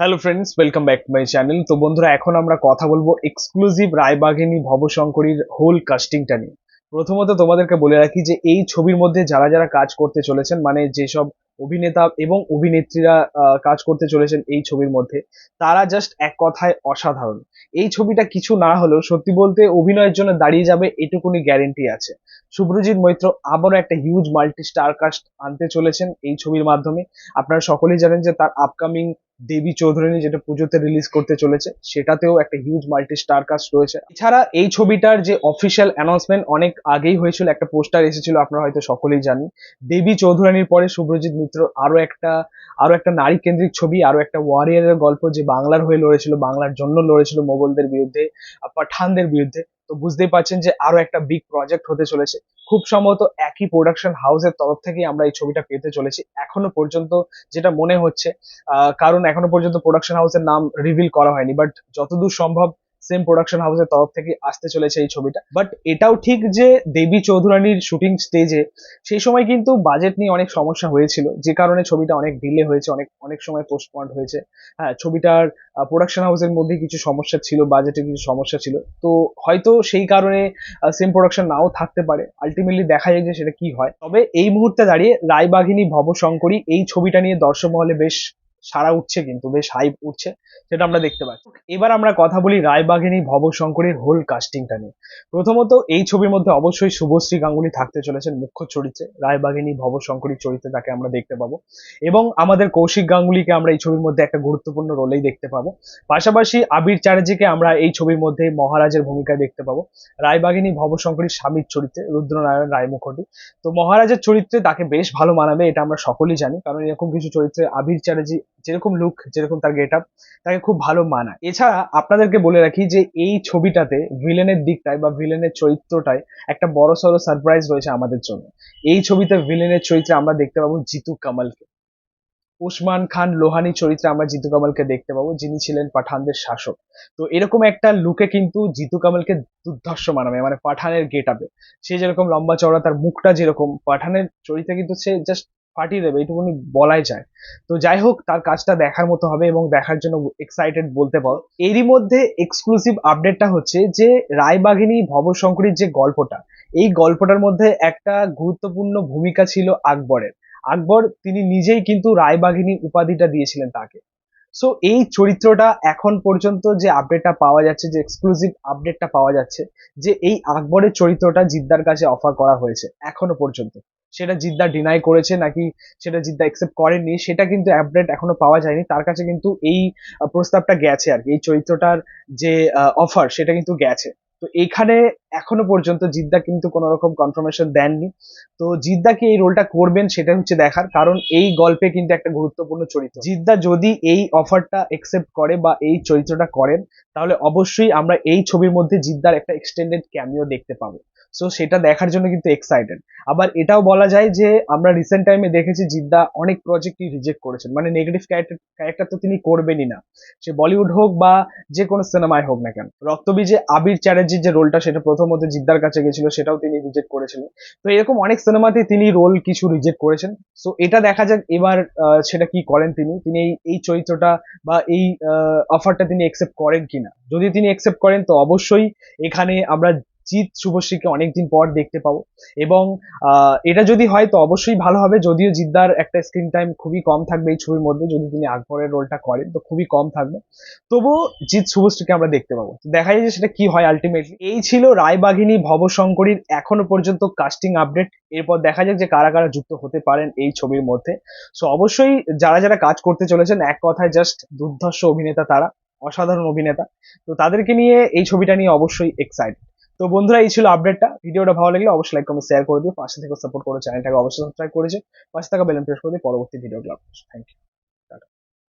Hello friends welcome back to my channel তো বন্ধুরা, এখন আমরা কথা বলব এক্সক্লুসিভ রায়বাঘিনী ভবশঙ্করীর হোল কাস্টিংটা নিয়ে। প্রথমত তোমাদেরকে বলে রাখি যে, এই ছবির মধ্যে যারা যারা কাজ করতে চলেছেন মানে যেসব অভিনেতা এবং অভিনেত্রীরা কাজ করতে চলেছেন এই ছবির মধ্যে। তারা জাস্ট এক কথায় অসাধারণ। এই ছবিটা কিছু না হলেও সত্যি বলতে অভিনয়ের জন্য দাঁড়িয়ে যাবে এটুকুনি গ্যারেন্টি আছে। শুভ্রজিৎ মৈত্র আবারও একটা হিউজ মাল্টি স্টার কাস্ট আনতে চলেছেন এই ছবির মাধ্যমে। আপনারা সকলেই জানেন যে তার আপকামিং দেবী চৌধুরানী যেটা পুজোতে রিলিজ করতে চলেছে, সেটাতেও একটা হিউজ মাল্টি স্টার কাস্ট রয়েছে। এছাড়া এই ছবিটার যে অফিসিয়াল অ্যানাউন্সমেন্ট অনেক আগেই হয়েছিল, একটা পোস্টার এসেছিল, আপনারা হয়তো সকলেই জানেন। দেবী চৌধুরানীর পরে শুভ্রজিৎ মিত্র আরও একটা আরও একটা নারী কেন্দ্রিক ছবি, আরও একটা ওয়ারিয়ারের গল্প যে বাংলার হয়ে লড়েছিল, বাংলার জন্য লড়েছিল মোগলদের বিরুদ্ধে পাঠানদের বিরুদ্ধে। তো বুঝতেই পারছেন যে আরও একটা বিগ প্রজেক্ট হতে চলেছে। খুব সম্ভবত একই প্রোডাকশন হাউসের তরফ থেকেই আমরা এই ছবিটা পেতে চলেছি। এখনও পর্যন্ত যেটা মনে হচ্ছে কারণ এখনও পর্যন্ত প্রোডাকশন হাউসের নাম রিভিল করা হয়নি। বাট যতদূর সম্ভব সেম প্রোডাকশন হাউসের তরফ থেকে আসতে চলেছে এই ছবিটা। বাট এটাও ঠিক যে দেবী চৌধুরানীর শুটিং স্টেজে সেই সময় কিন্তু বাজেট নিয়ে অনেক সমস্যা হয়েছিল। যে কারণে ছবিটা অনেক ডিলে হয়েছে, অনেক অনেক সময় পোস্টপন্ড হয়েছে। হ্যাঁ ছবিটার প্রোডাকশন হাউসের মধ্যে কিছু সমস্যা ছিল বাজেটে কিছু সমস্যা ছিল। তো হয়তো সেই কারণে সেম প্রোডাকশন নাও থাকতে পারে। আলটিমেটলি দেখা যায় যে সেটা কি হয়। তবে এই মুহূর্তে দাঁড়িয়ে রায়বাঘিনী, ভবশঙ্করী এই ছবিটা নিয়ে দর্শক মহলে বেশ সারা উঠছে কিন্তু, বেশ হাইপ উঠছে। সেটা আমরা দেখতে পাচ্ছি। এবার আমরা কথা বলি রায়বাঘিনী ভবশঙ্করীর হোল কাস্টিংটা নিয়ে। প্রথমত এই ছবির মধ্যে অবশ্যই শুভশ্রী গাঙ্গুলি থাকতে চলেছেন মুখ্য চরিত্রে। রায়বাঘিনী ভবশঙ্করীর চরিত্রে তাকে আমরা দেখতে পাবো। এবং আমাদের কৌশিক গাঙ্গুলিকে আমরা এই ছবির মধ্যে একটা গুরুত্বপূর্ণ রোলেই দেখতে পাবো। পাশাপাশি আবির চ্যাটার্জিকে আমরা এই ছবির মধ্যে মহারাজের ভূমিকায় দেখতে পাবো। রায়বাঘিনী ভবশঙ্করীর স্বামীর চরিত্রে রুদ্রনারায়ণ রায় মুখোটি তো মহারাজের চরিত্রে তাকে বেশ ভালো মানাবে, এটা আমরা সকলেই জানি। কারণ এরকম কিছু চরিত্রে আবির চ্যাটার্জি যেরকম লুক যেরকম তার গেট আপ তাকে খুব ভালো মানায়। এছাড়া আপনাদেরকে বলে রাখি যে, এই ছবিটাতে ভিলেনের দিকটায় বা ভিলেনের চরিত্রটায় একটা বড় সড়ো সারপ্রাইজ রয়েছে আমাদের জন্য। এই ছবিতে ভিলেনের চরিত্রে আমরা দেখতে পাবো জিতু কামালকে। উসমান খান লোহানি চরিত্রে আমরা জিতু কামালকে দেখতে পাবো, যিনি ছিলেন পাঠানদের শাসক। তো এরকম একটা লুকে কিন্তু জিতু কামালকে দুর্ধর্ষ মানাবে মানে পাঠানের গেট আপে সে যেরকম লম্বা চওড়া, তার মুখটা যেরকম, পাঠানের চরিত্রে কিন্তু সে জাস্ট ফাটিয়ে দেবে, এইটুকুনি বলাই যায়। তো যাই হোক, তার কাজটা দেখার মতো হবে এবং দেখার জন্য এক্সাইটেড বলতে পারো। এরই মধ্যে এক্সক্লুসিভ আপডেটটা হচ্ছে যে রায়বাঘিনী ভবশঙ্করীর যে গল্পটা, এই গল্পটার মধ্যে একটা গুরুত্বপূর্ণ ভূমিকা ছিল আকবরের। আকবর তিনি নিজেই কিন্তু রায়বাঘিনী উপাধিটা দিয়েছিলেন তাকে। সো এই চরিত্রটা এখন পর্যন্ত যে আপডেটটা পাওয়া যাচ্ছে, যে এক্সক্লুসিভ আপডেটটা পাওয়া যাচ্ছে, যে এই আকবরের চরিত্রটা জিদ্দার কাছে অফার করা হয়েছে, এখনও পর্যন্ত। সেটা জিদ্দা ডিনাই করেছে নাকি সেটা জিদ্দা একসেপ্ট করেননি, সেটা কিন্তু আপডেট এখনও পাওয়া যায়নি। তার কাছে কিন্তু এই প্রস্তাবটা গেছে আর কি। এই চরিত্রটার যে অফার সেটা কিন্তু গেছে। তো এইখানে এখনও পর্যন্ত জিদ্দা কিন্তু কোনো রকম কনফার্মেশন দেননি। তো জিদ্দা কি এই রোলটা করবেন সেটা হচ্ছে দেখার, কারণ এই গল্পে কিন্তু একটা গুরুত্বপূর্ণ চরিত্র। জিদ্দা যদি এই অফারটা একসেপ্ট করে বা এই চরিত্রটা করেন, তাহলে অবশ্যই আমরা এই ছবির মধ্যে জিদ্দার একটা এক্সটেন্ডেড ক্যামিও দেখতে পাবো। সো সেটা দেখার জন্য কিন্তু এক্সাইটেড আবার এটাও বলা যায় যে আমরা রিসেন্ট টাইমে দেখেছি জিদ্দা অনেক প্রজেক্টই রিজেক্ট করেছেন। মানে নেগেটিভ ক্যারেক্টার তো তিনি করবেনই না। সে বলিউড হোক বা যে কোনো সিনেমায় হোক না কেন। রক্তবীজে আবির চ্যাটার্জির যে রোলটা সেটা প্রথমত জিদ্দার কাছে গেছিল, সেটাও তিনি রিজেক্ট করেছিলেন। তো এরকম অনেক সিনেমাতে তিনি রোল কিছু রিজেক্ট করেছেন। সো এটা দেখা যাক এবার সেটা কি করেন তিনি। তিনি এই চরিত্রটা বা এই অফারটা তিনি অ্যাকসেপ্ট করেন কিনা। যদি তিনি অ্যাকসেপ্ট করেন, তো অবশ্যই এখানে আমরা জিৎ শুভশ্রীকে অনেকদিন পর দেখতে পাবো। এবং এটা যদি হয় তো অবশ্যই ভালো হবে। যদিও জিদ্দার একটা স্ক্রিন টাইম খুবই কম থাকবে এই ছবির মধ্যে, যদি তিনি আকবরের রোলটা করেন তো খুবই কম থাকবে। তবুও জিৎ শুভশ্রীকে আমরা দেখতে পাবো। দেখা যায় যে সেটা কি হয় আলটিমেটলি এই ছিল রায়বাঘিনী ভবশঙ্করীর এখনও পর্যন্ত কাস্টিং আপডেট এরপর দেখা যাক যে কারা কারা যুক্ত হতে পারেন এই ছবির মধ্যে। সো অবশ্যই যারা যারা কাজ করতে চলেছেন, এক কথায় জাস্ট দুর্ধর্ষ অভিনেতা তারা, অসাধারণ অভিনেতা। তো তাদেরকে নিয়ে এই ছবিটা নিয়ে অবশ্যই এক্সাইটেড তো বন্ধুরা, এই ছিল আপডেটটা ভিডিওটা ভালো লাগলে অবশ্যই লাইক কমেন্ট শেয়ার করে দিও। পাশে থেকে সাপোর্ট করে চ্যানেলটাকে অবশ্যই সাবস্ক্রাইব করেছে পাশে থাকা বেলন প্রেস করে দিয়ে পরবর্তী ভিডিও ভিডিওগুলো থ্যাংক ইউ